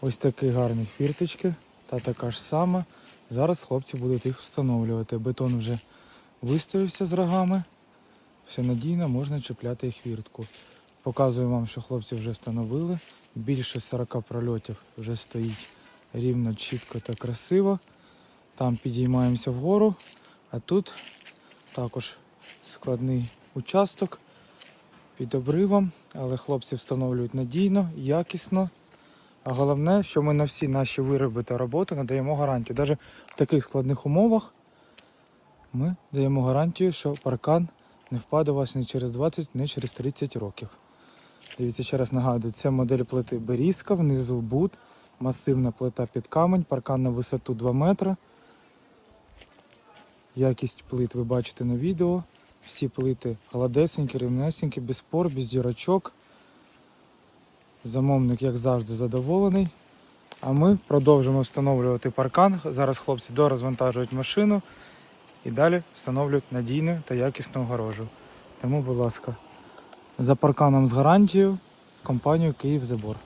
Ось такі гарні фірточки та така ж сама. Зараз хлопці будуть їх встановлювати. Бетон вже виставився з рогами. Все надійно, можна чіпляти їх хвіртку. Показую вам, що хлопці вже встановили. Більше 40 прольотів вже стоїть рівно, чітко та красиво. Там підіймаємося вгору, а тут також складний участок під обривом, але хлопці встановлюють надійно, якісно. А головне, що ми на всі наші вироби та роботи надаємо гарантію. Навіть в таких складних умовах ми даємо гарантію, що паркан не впаде у вас ні через 20, ні через 30 років. Дивіться, ще раз нагадую, це модель плити Берізка, внизу бут, масивна плита під камень, паркан на висоту 2 метри. Якість плит ви бачите на відео. Всі плити гладесенькі, рівнесенькі, без спор, без дірочок. Замовник, як завжди, задоволений. А ми продовжимо встановлювати паркан. Зараз хлопці дорозвантажують машину і далі встановлюють надійну та якісну огорожу. Тому, будь ласка, за парканом з гарантією компанію Київзабор.